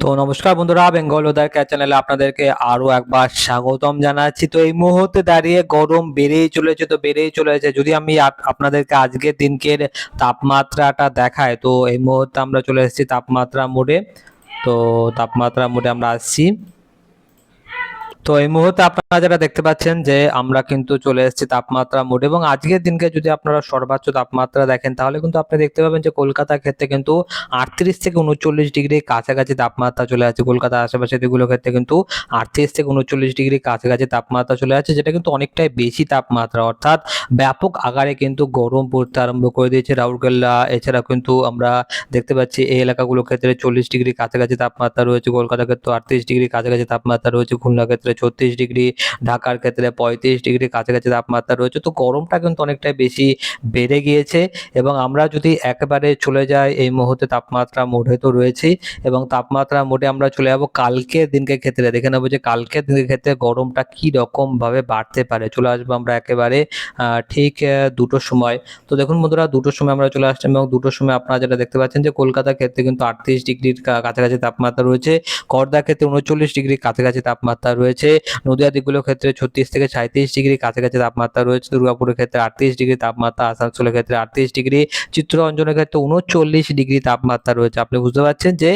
তো নমস্কার বন্ধুরা, বেঙ্গল ওদার কেয়ার চ্যানেলে আপনাদেরকে আরও একবার স্বাগতম জানাচ্ছি। তো এই মুহূর্তে দাঁড়িয়ে গরম বেড়েই চলেছে, তো বেড়েই চলেছে। যদি আমি আপ- আপনাদেরকে আজকের দিনকের তাপমাত্রাটা দেখায় তো এই মুহূর্তে আমরা চলে এসেছি তাপমাত্রা মোডে। তো তাপমাত্রা মোডে আমরা আসছি। তো এই মুহূর্তে আপনারা যারা দেখতে পাচ্ছেন যে আমরা কিন্তু চলে এসেছি তাপমাত্রা মোড এবং আজকের দিনকে যদি আপনারা সর্বোচ্চ তাপমাত্রা দেখেন, তাহলে কিন্তু আপনি দেখতে পাবেন যে কলকাতার ক্ষেত্রে কিন্তু আটত্রিশ থেকে উনচল্লিশ ডিগ্রি কাছাকাছি তাপমাত্রা চলে আছে কলকাতার আশেপাশে দিকগুলো ক্ষেত্রে কিন্তু আটত্রিশ থেকে উনচল্লিশ ডিগ্রি কাছাকাছি তাপমাত্রা চলে আছে যেটা কিন্তু অনেকটাই বেশি তাপমাত্রা। অর্থাৎ ব্যাপক আকারে কিন্তু গরম পড়তে আরম্ভ করে দিয়েছে রাউরকেল্লা। এছাড়া কিন্তু আমরা দেখতে পাচ্ছি এই এলাকাগুলোর ক্ষেত্রে চল্লিশ ডিগ্রি কাছাকাছি তাপমাত্রা রয়েছে। কলকাতার ক্ষেত্রে আটত্রিশ ডিগ্রি কাছাকাছি তাপমাত্রা রয়েছে। খুলনা ক্ষেত্রে ছত্রিশ ডিগ্রি, ঢাকার ক্ষেত্রে পঁয়ত্রিশ ডিগ্রি, কাছাকাছি তাপমাত্রা রয়েছে। তো গরমটা কিন্তু অনেকটাই বেশি বেড়ে গিয়েছে এবং আমরা যদি একেবারে চলে যাই, এই মুহূর্তে তাপমাত্রা মোডে তো রয়েছেই এবং তাপমাত্রা মোডে আমরা চলে যাব কালকের দিনকে ক্ষেত্রে। দেখে নেব যে কালকের দিনের ক্ষেত্রে গরমটা কি রকম ভাবে বাড়তে পারে। চলে আসব আমরা একেবারে ঠিক দুটোর সময়। তো দেখুন বন্ধুরা, দুটোর সময় আমরা চলে আসলাম এবং দুটোর সময় আপনারা যেটা দেখতে পাচ্ছেন যে কলকাতার ক্ষেত্রে কিন্তু আটত্রিশ ডিগ্রির কাছাকাছি তাপমাত্রা রয়েছে। করদার ক্ষেত্রে উনচল্লিশ ডিগ্রির কাছাকাছি তাপমাত্রা রয়েছে। নদিয়া দিকগুলোর ক্ষেত্রে ছত্রিশ থেকে সাঁত্রিশ ডিগ্রি, কাছাকাছি তাপমাত্রা রয়েছে দুর্গাপুরের ক্ষেত্রে আটত্রিশ ডিগ্রি তাপমাত্রা, আসানসোলের ক্ষেত্রে আটত্রিশ ডিগ্রি, চিত্তরঞ্জনের ক্ষেত্রে উনচল্লিশ ডিগ্রি তাপমাত্রা রয়েছে। আপনি বুঝতে পারছেন যে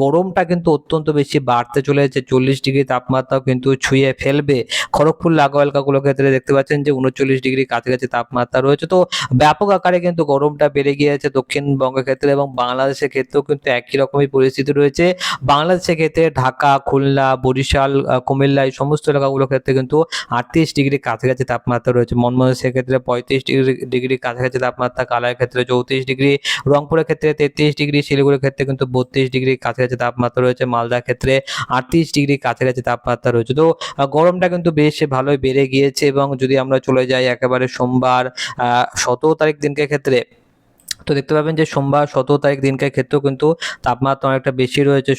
গরমটা কিন্তু অত্যন্ত বেশি বাড়তে চলেছে, চল্লিশ ডিগ্রি তাপমাত্রাও কিন্তু ছুঁয়ে ফেলবে। খড়গপুর লাগোয়া এলাকাগুলোর ক্ষেত্রে দেখতে পাচ্ছেন যে উনচল্লিশ ডিগ্রি কাছাকাছি তাপমাত্রা রয়েছে। তো ব্যাপক আকারে কিন্তু গরমটা বেড়ে গিয়েছে দক্ষিণবঙ্গের ক্ষেত্রে এবং বাংলাদেশের ক্ষেত্রেও কিন্তু একই রকমই পরিস্থিতি রয়েছে। বাংলাদেশের ক্ষেত্রে ঢাকা, খুলনা, বরিশাল কুমিল্লা এই সমস্ত এলাকাগুলোর ক্ষেত্রে কিন্তু আটত্রিশ ডিগ্রি কাছাকাছি তাপমাত্রা রয়েছে। মনমোহন ক্ষেত্রে পঁয়ত্রিশ ডিগ্রি ডিগ্রি কাছাকাছি তাপমাত্রা কালার ক্ষেত্রে চৌত্রিশ ডিগ্রি, রংপুরের ক্ষেত্রে তেত্রিশ ডিগ্রি, শিলিগুড়ির ক্ষেত্রে কিন্তু বত্রিশ ডিগ্রি কাছাকাছি তাপমাত্রা রয়েছে। মালদার ক্ষেত্রে আটত্রিশ ডিগ্রি কাছাকাছি তাপমাত্রা রয়েছে। তো গরমটা কিন্তু বেশ ভালোই বেড়ে গিয়েছে এবং যদি আমরা চলে যাই একেবারে সোমবার সতেরো তারিখ দিনকে ক্ষেত্রে তো দেখতে পাবেন যে সোমবার সতেরো তারিখ দিনকার ক্ষেত্রেও কিন্তু তাপমাত্রা অনেকটা বেশি রয়েছে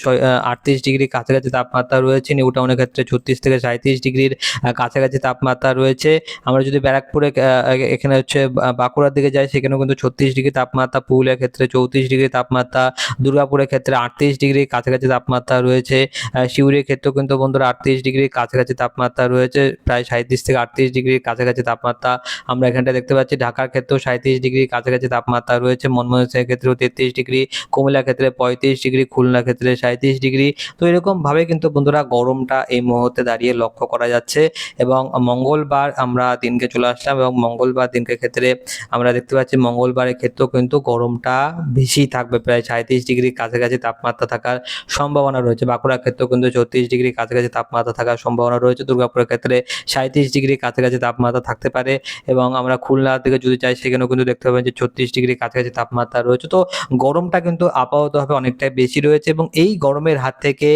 আটত্রিশ ডিগ্রি কাছাকাছি তাপমাত্রা রয়েছে, নিউ টাউনের ক্ষেত্রে ছত্রিশ থেকে সাঁত্রিশ ডিগ্রির কাছাকাছি তাপমাত্রা রয়েছে। আমরা যদি ব্যারাকপুরে এখানে হচ্ছে বাঁকুড়ার দিকে যাই, সেখানেও কিন্তু ছত্রিশ ডিগ্রি তাপমাত্রা, পুরুলিয়ার ক্ষেত্রে চৌত্রিশ ডিগ্রি তাপমাত্রা, দুর্গাপুরের ক্ষেত্রে আটত্রিশ ডিগ্রি কাছাকাছি তাপমাত্রা রয়েছে সিউড়ির ক্ষেত্রেও কিন্তু বন্ধুরা আটত্রিশ ডিগ্রির কাছাকাছি তাপমাত্রা রয়েছে, প্রায় সাঁত্রিশ থেকে আটত্রিশ ডিগ্রির কাছাকাছি তাপমাত্রা আমরা এখানটা দেখতে পাচ্ছি। ঢাকার ক্ষেত্রেও সাঁত্রিশ ডিগ্রি কাছাকাছি তাপমাত্রা রয়েছে। মনমোহন সিংয়ের ক্ষেত্রেও তেত্রিশ ডিগ্রি কুমিল্লা ক্ষেত্রে পঁয়ত্রিশ ডিগ্রি খুলনা ক্ষেত্রে সাঁত্রিশ ডিগ্রি। তো এরকম ভাবে কিন্তু বন্ধুরা গরমটা এই মুহূর্তে দাঁড়িয়ে লক্ষ্য করা যাচ্ছে এবং মঙ্গলবার আমরা দিনকে চলে আসলাম এবং মঙ্গলবার দিনকে ক্ষেত্রে আমরা দেখতে পাচ্ছি মঙ্গলবারের ক্ষেত্রেও কিন্তু গরমটা বেশি থাকবে, প্রায় সাঁত্রিশ ডিগ্রি কাছাকাছি তাপমাত্রা থাকার সম্ভাবনা রয়েছে। বাঁকুড়ার ক্ষেত্রেও কিন্তু চৌত্রিশ ডিগ্রি কাছাকাছি তাপমাত্রা থাকার সম্ভাবনা রয়েছে। দুর্গাপুরের ক্ষেত্রে সাঁত্রিশ ডিগ্রি কাছাকাছি তাপমাত্রা থাকতে পারে এবং আমরা খুলনা থেকে যদি চাই সেখানেও কিন্তু দেখতে পাবেন যে ছত্রিশ ডিগ্রি কাছাকাছি তাপমাত্রা রয়েছে। তো গরমটা কিন্তু আপাততভাবে অনেকটাই বেশি রয়েছে এবং এই গরমের হাত থেকে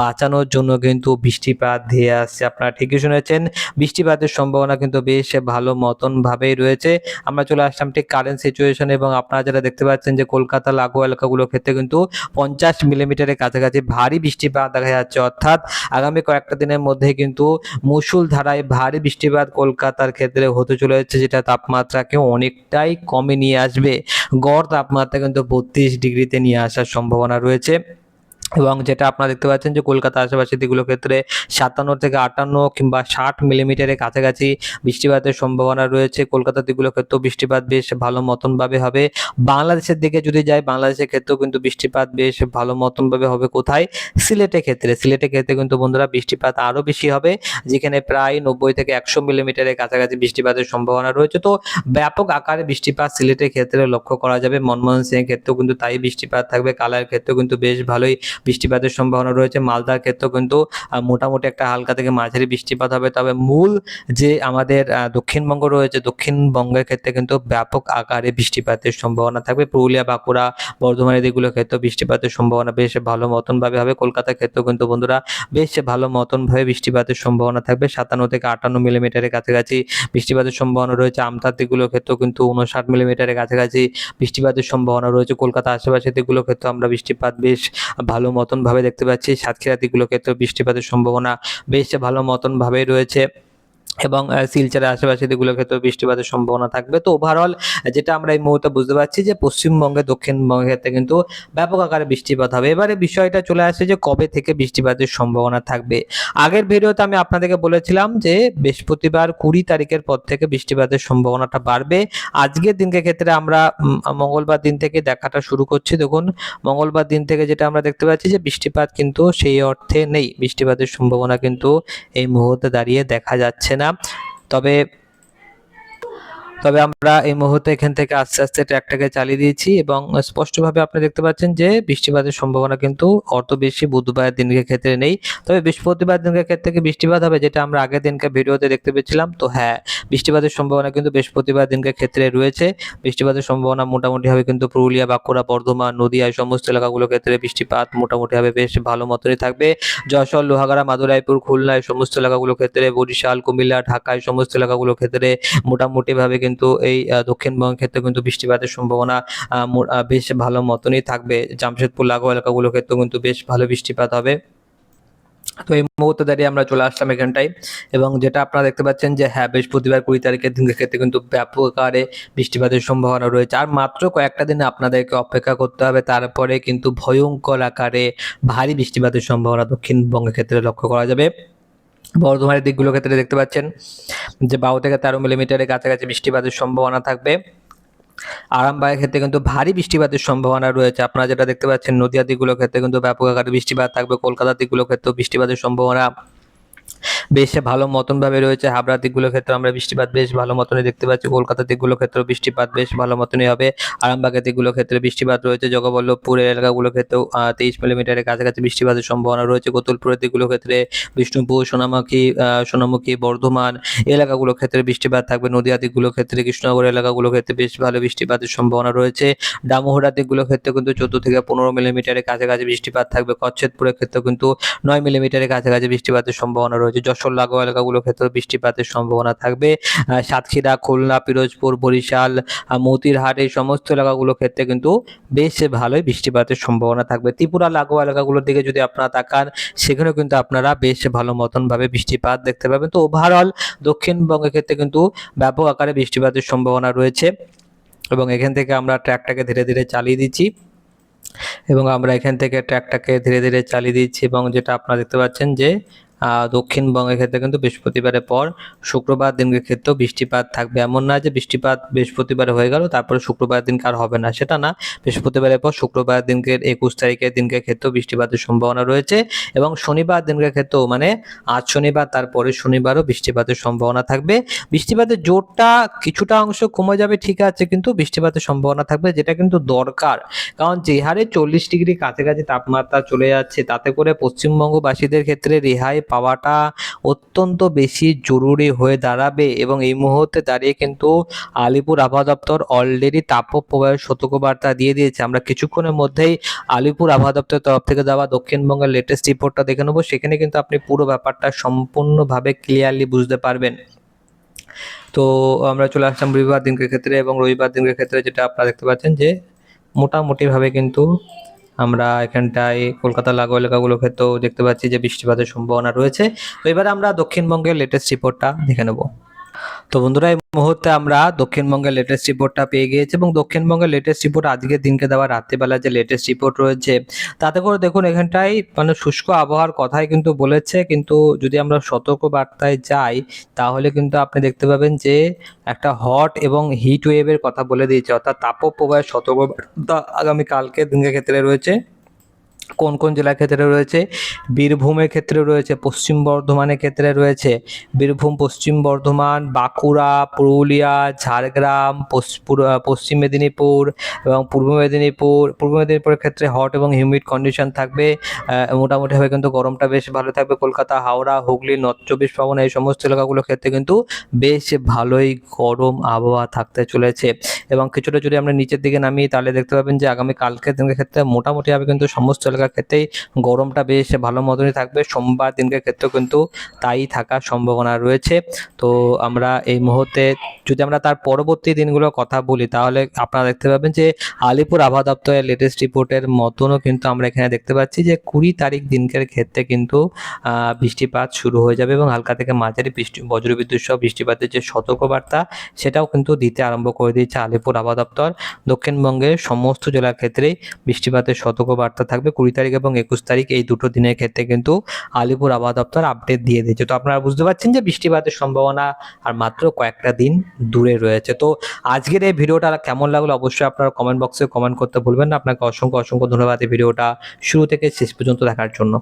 বাঁচানোর জন্য কিন্তু বৃষ্টিপাত ধেয়ে আসছে। আপনারা ঠিকই শুনেছেন, বৃষ্টিপাতের সম্ভাবনা কিন্তু বেশ ভালো মতন ভাবেই রয়েছে। আমরা চলে আসলাম ঠিক কারেন্ট সিচুয়েশন এবং আপনারা যারা দেখতে পাচ্ছেন যে কলকাতা লাগোয়া এলাকাগুলোর ক্ষেত্রে কিন্তু পঞ্চাশ মিলিমিটারের কাছাকাছি ভারী বৃষ্টিপাত দেখা যাচ্ছে। অর্থাৎ আগামী কয়েকটা দিনের মধ্যে কিন্তু মুসুল ধারায় ভারী বৃষ্টিপাত কলকাতার ক্ষেত্রে হতে চলেছে, যেটা তাপমাত্রাকে অনেকটাই কমে নিয়ে আসবে। গড় তাপমাত্রা কিন্তু বত্রিশ ডিগ্রিতে নিয়ে আসার সম্ভাবনা রয়েছে। এবং যেটা আপনারা দেখতে পাচ্ছেন যে কলকাতা আশেপাশে দিকগুলোর ক্ষেত্রে সাতান্ন থেকে আটান্ন কিংবা ষাট মিলিমিটারের কাছাকাছি বৃষ্টিপাতের সম্ভাবনা রয়েছে। কলকাতার দিকগুলোর ক্ষেত্রেও বৃষ্টিপাত বেশ ভালো মতনভাবে হবে। বাংলাদেশের দিকে যদি যাই, বাংলাদেশের ক্ষেত্রেও কিন্তু বৃষ্টিপাত বেশ ভালো মতনভাবে হবে। কোথায়? সিলেটের ক্ষেত্রে। সিলেটের ক্ষেত্রে কিন্তু বন্ধুরা বৃষ্টিপাত আরও বেশি হবে, যেখানে প্রায় নব্বই থেকে একশো মিলিমিটারের কাছাকাছি বৃষ্টিপাতের সম্ভাবনা রয়েছে। তো ব্যাপক আকারে বৃষ্টিপাত সিলেটের ক্ষেত্রে লক্ষ্য করা যাবে। মনমোহন সিংয়ের ক্ষেত্রেও কিন্তু তাই বৃষ্টিপাত থাকবে। কালার ক্ষেত্রেও কিন্তু বেশ ভালোই বৃষ্টিপাতের সম্ভাবনা রয়েছে। মালদার ক্ষেত্রেও কিন্তু মোটামুটি একটা হালকা থেকে মাঝারি বৃষ্টিপাত হবে। তবে মূল যে আমাদের দক্ষিণবঙ্গ রয়েছে, দক্ষিণবঙ্গের ক্ষেত্রে কিন্তু ব্যাপক আকারে বৃষ্টিপাতের সম্ভাবনা থাকবে। পুরুলিয়া, বাঁকুড়া, বর্ধমানের দিকগুলোর ক্ষেত্রে বৃষ্টিপাতের সম্ভাবনা বেশ ভালো মতনভাবে হবে। কলকাতার ক্ষেত্রেও কিন্তু বন্ধুরা বেশ ভালো মতনভাবে বৃষ্টিপাতের সম্ভাবনা থাকবে। সাতান্ন থেকে আটান্ন মিলিমিটারের কাছাকাছি বৃষ্টিপাতের সম্ভাবনা রয়েছে। আমতার দিকগুলোর ক্ষেত্রেও কিন্তু উনষাট মিলিমিটারের কাছাকাছি বৃষ্টিপাতের সম্ভাবনা রয়েছে। কলকাতা আশেপাশের দিকগুলোর ক্ষেত্রে আমরা বৃষ্টিপাত বেশ ভালো মতন ভাবে দেখতে পাচ্ছি। সাতক্ষীরা দিকগুলোর ক্ষেত্রে বৃষ্টিপাতের সম্ভাবনা বেশ ভালো মতন ভাবেই রয়েছে। এবং শিলচরের আশেপাশে দিকগুলোর ক্ষেত্রে বৃষ্টিপাতের সম্ভাবনা থাকবে। তো ওভারঅল যেটা আমরা এই মুহূর্তে বুঝতে পারছি যে পশ্চিমবঙ্গে, দক্ষিণবঙ্গের ক্ষেত্রে কিন্তু ব্যাপক আকারে বৃষ্টিপাত হবে। এবারে বিষয়টা চলে আসে যে কবে থেকে বৃষ্টিপাতের সম্ভাবনা থাকবে। আগের ভিডিওতে আমি আপনাদেরকে বলেছিলাম যে বৃহস্পতিবার কুড়ি তারিখের পর থেকে বৃষ্টিপাতের সম্ভাবনাটা বাড়বে। আজকের দিনকে ক্ষেত্রে আমরা মঙ্গলবার দিন থেকে দেখাটা শুরু করছি। দেখুন, মঙ্গলবার দিন থেকে যেটা আমরা দেখতে পাচ্ছি যে বৃষ্টিপাত কিন্তু সেই অর্থে নেই। বৃষ্টিপাতের সম্ভাবনা কিন্তু এই মুহূর্তে দাঁড়িয়ে দেখা যাচ্ছে না। তবে তবে আমরা এই মুহূর্তে এখান থেকে আস্তে আস্তে ট্র্যাকটাকে চালিয়ে দিয়েছি এবং স্পষ্টভাবে আপনি দেখতে পাচ্ছেন যে বৃষ্টিপাতের সম্ভাবনা কিন্তু অত বেশি বুধবার দিনকে ক্ষেত্রে নেই। তবে বৃহস্পতিবার দিনকে ক্ষেত্রে বৃষ্টিপাত হবে যেটা আমরা আগের দিনকে ভিডিওতে দেখতে পেয়েছিলাম? তো হ্যাঁ বৃষ্টিপাতের সম্ভাবনা কিন্তু বৃহস্পতিবার দিনকে ক্ষেত্রে রয়েছে। বৃষ্টিপাতের সম্ভাবনা মোটামুটি হবে কিন্তু পুরুলিয়া, বাঁকুড়া, বর্ধমান, নদীয়া এই সমস্ত এলাকাগুলোর ক্ষেত্রে বৃষ্টিপাত মোটামুটি হবে বেশ ভালো মতনই থাকবে। যশোর, লোহাগাড়া, মাদুরাইপুর, খুলনা এই সমস্ত এলাকাগুলোর ক্ষেত্রে বরিশাল, কুমিল্লা, ঢাকা এই সমস্ত এলাকাগুলোর ক্ষেত্রে মোটামুটি ভাবে কিন্তু এই দক্ষিণবঙ্গের ক্ষেত্রে কিন্তু বৃষ্টিপাতের সম্ভাবনা বেশ ভালো মতনই থাকবে। জামশেদপুর, লাগোয়া এলাকাগুলোর ক্ষেত্রেও কিন্তু বেশ ভালো বৃষ্টিপাত হবে। তো এই মুহূর্তে দাঁড়িয়ে আমরা চলে আসলাম এখানটায় এবং যেটা আপনারা দেখতে পাচ্ছেন যে হ্যাঁ বৃহস্পতিবার কুড়ি তারিখের দিনের ক্ষেত্রে কিন্তু ব্যাপক আকারে বৃষ্টিপাতের সম্ভাবনা রয়েছে। আর মাত্র কয়েকটা দিন আপনাদেরকে অপেক্ষা করতে হবে। তারপরে কিন্তু ভয়ঙ্কর আকারে ভারী বৃষ্টিপাতের সম্ভাবনা দক্ষিণবঙ্গের ক্ষেত্রে লক্ষ্য করা যাবে। বর্ধমানের দিকগুলোর ক্ষেত্রে দেখতে পাচ্ছেন যে বারো থেকে তেরো মিলিমিটারের কাছাকাছি বৃষ্টিপাতের সম্ভাবনা থাকবে। আরামবাগের ক্ষেত্রে কিন্তু ভারী বৃষ্টিপাতের সম্ভাবনা রয়েছে। আপনারা যেটা দেখতে পাচ্ছেন নদীয়া দিকগুলোর ক্ষেত্রে কিন্তু ব্যাপক আকারে বৃষ্টিপাত থাকবে। কলকাতার দিকগুলোর ক্ষেত্রেও বৃষ্টিপাতের সম্ভাবনা বেশ ভালো মতন ভাবে রয়েছে। হাবড়া দিকগুলোর ক্ষেত্রে আমরা বৃষ্টিপাত বেশ ভালো মতনই দেখতে পাচ্ছি। কলকাতা দিকগুলোর ক্ষেত্রেও বৃষ্টিপাত বেশ ভালো মতনই হবে। আরামবাগের দিকগুলোর ক্ষেত্রে বৃষ্টিপাত রয়েছে। জগবল্লভপুরের এলাকাগুলোর ক্ষেত্রেও তেইশ মিলিমিটারের কাছাকাছি বৃষ্টিপাতের সম্ভাবনা রয়েছে। গোতুলপুরের দিকগুলোর ক্ষেত্রে বিষ্ণুপুর, সোনামুখী সোনামুখী, বর্ধমান এলাকাগুলোর ক্ষেত্রে বৃষ্টিপাত থাকবে। নদীয়া দিকগুলোর ক্ষেত্রে কৃষ্ণনগর এলাকাগুলোর ক্ষেত্রে বেশ ভালো বৃষ্টিপাতের সম্ভাবনা রয়েছে। ডামোহরা দিকগুলোর ক্ষেত্রে কিন্তু চোদ্দ থেকে পনেরো মিলিমিটারের কাছাকাছি বৃষ্টিপাত থাকবে। কচ্ছেদপুরের ক্ষেত্রে কিন্তু নয় মিলিমিটারের কাছাকাছি বৃষ্টিপাতের সম্ভাবনা রয়েছে। যশোর লাগোয়া এলাকাগুলোর ক্ষেত্রে বৃষ্টিপাতের সম্ভাবনা থাকবে। সাতক্ষীরা, খুলনা, পিরোজপুর, বরিশাল মতিরহাট এই সমস্ত এলাকাগুলোর ক্ষেত্রে কিন্তু বেশ ভালোই বৃষ্টিপাতের সম্ভাবনা থাকবে। ত্রিপুরা, লাগোয়া এলাকাগুলোর দিকে যদি আপনারা তাকান, সেখানেও কিন্তু আপনারা বেশ ভালো মতন ভাবে বৃষ্টিপাত দেখতে পাবেন। তো ওভারঅল দক্ষিণবঙ্গের ক্ষেত্রে কিন্তু ব্যাপক আকারে বৃষ্টিপাতের সম্ভাবনা রয়েছে এবং এখান থেকে আমরা ট্র্যাকটাকে ধীরে ধীরে চালিয়ে দিচ্ছি এবং আমরা এখান থেকে ট্র্যাকটাকে ধীরে ধীরে চালিয়ে দিচ্ছি এবং যেটা আপনারা দেখতে পাচ্ছেন যে দক্ষিণবঙ্গের ক্ষেত্রে কিন্তু বৃহস্পতিবারের পর শুক্রবার দিনকে ক্ষেত্রেও বৃষ্টিপাত থাকবে। এমন না যে বৃষ্টিপাত বৃহস্পতিবারে হয়ে গেল, তারপরে শুক্রবার দিনকে আর হবে না। সেটা না, বৃহস্পতিবারের পর শুক্রবার দিনকে একুশ তারিখের দিনকে ক্ষেত্রেও বৃষ্টিপাতের সম্ভাবনা রয়েছে এবং শনিবার দিনকে ক্ষেত্রেও মানে আজ শনিবার তারপরে শনিবারও বৃষ্টিপাতের সম্ভাবনা থাকবে। বৃষ্টিপাতের জোরটা কিছুটা অংশ কমে যাবে, ঠিক আছে, কিন্তু বৃষ্টিপাতের সম্ভাবনা থাকবে, যেটা কিন্তু দরকার। কারণ যে হারে চল্লিশ ডিগ্রি কাছাকাছি তাপমাত্রা চলে যাচ্ছে, তাতে করে পশ্চিমবঙ্গবাসীদের ক্ষেত্রে রেহাই পাওয়াটা অত্যন্ত বেশি জরুরি হয়ে দাঁড়াবে এবং এই মুহূর্তে দাঁড়িয়ে কিন্তু আলিপুর আবহাওয়া দপ্তর অলরেডি তাপপ্রবাহের সতর্কবার্তা দিয়ে দিয়েছে। আমরা কিছুক্ষণের মধ্যেই আলিপুর আবহাওয়া দপ্তরের তরফ থেকে দেওয়া দক্ষিণবঙ্গের লেটেস্ট রিপোর্টটা দেখে নেব। সেখানে কিন্তু আপনি পুরো ব্যাপারটা সম্পূর্ণভাবে ক্লিয়ারলি বুঝতে পারবেন। তো আমরা চলে আসলাম রবিবার দিনকে ক্ষেত্রে এবং রবিবার দিনকে ক্ষেত্রে যেটা আপনারা দেখতে পাচ্ছেন যে মোটামুটিভাবে কিন্তু আমরা এখানটায় কলকাতা লাগো এলাকাগুলোর ক্ষেত্রেও দেখতে পাচ্ছি যে বৃষ্টিপাতের সম্ভাবনা রয়েছে। তো এবারে আমরা দক্ষিণবঙ্গের লেটেস্ট রিপোর্টটা দেখে নেব। তো বন্ধুরা, এই মুহূর্তে আমরা দক্ষিণবঙ্গের লেটেস্ট রিপোর্টটা পেয়ে গিয়েছি এবং দক্ষিণবঙ্গের লেটেস্ট রিপোর্ট আজকের দিনকে দেওয়া রাত্রিবেলা যে লেটেস্ট রিপোর্ট রয়েছে, তাতে করে দেখুন এখানটায় মানে শুষ্ক আবহাওয়ার কথাই কিন্তু বলেছে। কিন্তু যদি আমরা সতর্ক বার্তায় যাই, তাহলে কিন্তু আপনি দেখতে পাবেন যে একটা হট এবং হিট ওয়েভের কথা বলে দিয়েছে। অর্থাৎ তাপপ্রবাহের সতর্ক বার্তা আগামী কালকের দিনের ক্ষেত্রে রয়েছে। কোন কোন জেলার ক্ষেত্রে রয়েছে? বীরভূমের ক্ষেত্রে রয়েছে, পশ্চিম বর্ধমানের ক্ষেত্রে রয়েছে। বীরভূম, পশ্চিম বর্ধমান, বাঁকুড়া, পুরুলিয়া, ঝাড়গ্রাম পশ্চিম মেদিনীপুর এবং পূর্ব মেদিনীপুর। পূর্ব মেদিনীপুরের ক্ষেত্রে হট এবং হিউমিড কন্ডিশন থাকবে। মোটামুটিভাবে কিন্তু গরমটা বেশ ভালো থাকবে। কলকাতা, হাওড়া, হুগলি নর্থ চব্বিশ পরগনা এই সমস্ত এলাকাগুলোর ক্ষেত্রে কিন্তু বেশ ভালোই গরম আবহাওয়া থাকতে চলেছে। এবং কিছুটা যদি আমরা নিচের দিকে নামি তাহলে দেখতে পাবেন যে আগামী দিনের ক্ষেত্রে মোটামুটিভাবে কিন্তু সমস্ত এলাকা জেলার ক্ষেত্রেই গরমটা বেশ ভালো মতনই থাকবে। সোমবার দিনকের ক্ষেত্রেও কিন্তু তাই থাকার সম্ভাবনা রয়েছে। তো আমরা এই মুহূর্তে যদি আমরা তার পরবর্তী দিনগুলোর কথা বলি, তাহলে আপনারা দেখতে পাবেন যে আলিপুর আবহাওয়া দপ্তরের লেটেস্ট রিপোর্টের মতনও কিন্তু আমরা এখানে দেখতে পাচ্ছি যে কুড়ি তারিখ দিনকের ক্ষেত্রে কিন্তু বৃষ্টিপাত শুরু হয়ে যাবে এবং হালকা থেকে মাঝারি বৃষ্টি, বজ্রবিদ্যুৎ সহ বৃষ্টিপাতের যে সতর্কবার্তা, সেটাও কিন্তু দিতে আরম্ভ করে দিয়েছে আলিপুর আবহাওয়া দপ্তর। দক্ষিণবঙ্গের সমস্ত জেলার ক্ষেত্রেই বৃষ্টিপাতের সতর্কবার্তা থাকবে। কুড়ি তারিখ এবং একুশ তারিখ এই দুটো দিনের ক্ষেত্রে কিন্তু আলিপুর আবহাওয়া দপ্তর আপডেট দিয়ে দিয়েছে। তো আপনারা বুঝতে পারছেন যে বৃষ্টিপাতের সম্ভাবনা আর মাত্র কয়েকটা দিন দূরে রয়েছে। তো আজকের এই ভিডিওটা কেমন লাগল অবশ্যই আপনারা কমেন্ট বক্সে কমেন্ট করতে ভুলবেন না। আপনাকে অসংখ্য অসংখ্য ধন্যবাদ এই ভিডিওটা শুরু থেকে শেষ পর্যন্ত দেখার জন্য।